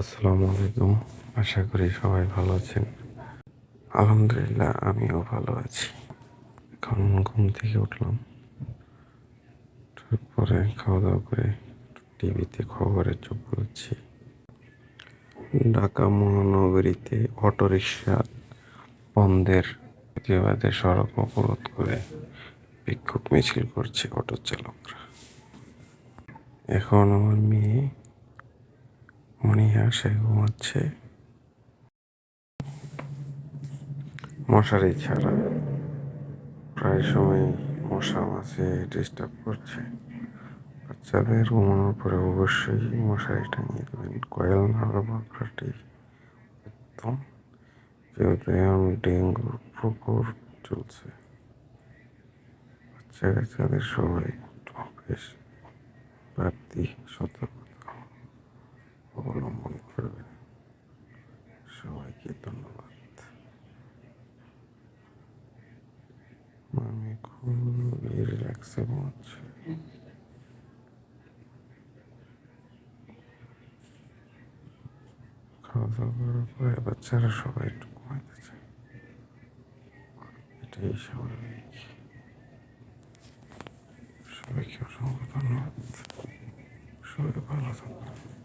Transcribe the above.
আসসালামু আলাইকুম। আশা করি সবাই ভালো আছেন। আলহামদুলিল্লাহ, আমিও ভালো আছি। এখন ঘুম থেকে উঠলাম। তারপরে খাওয়া দাওয়া করে টিভিতে খবরে চোখ বুঝছি ঢাকা মহানগরীতে অটোরিকশা বন্ধের প্রতিবাদে সড়ক অবরোধ করে বিক্ষোভ মিছিল করছে অটো চালকরা। এখন আমার মেয়ে মনিহা সে ঘুমাচ্ছে। মশারি ছাড়া প্রায় সময় মশা মাছে ডিস্টার্ব করছে। বাচ্চাদের ঘুমানোর পরে অবশ্যই মশারি টাঙিয়ে দেবেন কয়েল না ব্যবহারটি একদম। যেহেতু এখন ডেঙ্গুর প্রকোর চলছে। বাচ্চা কাচ্চাদের সবাই বেশ বাড়তি সতর্কতা অবলম্বন করবে সবাইকে ধন্যবাদ। আমি খুবই রিল্যাক্সে ঘুমাচ্ছি। খাওয়া দাওয়া করার পরে বাচ্চারা সবাই একটু ঘুমাইতে চায়। এটাই স্বাভাবিক। সবাইকে অসংখ্য ধন্যবাদ। সবাই ভালো থাকবেন।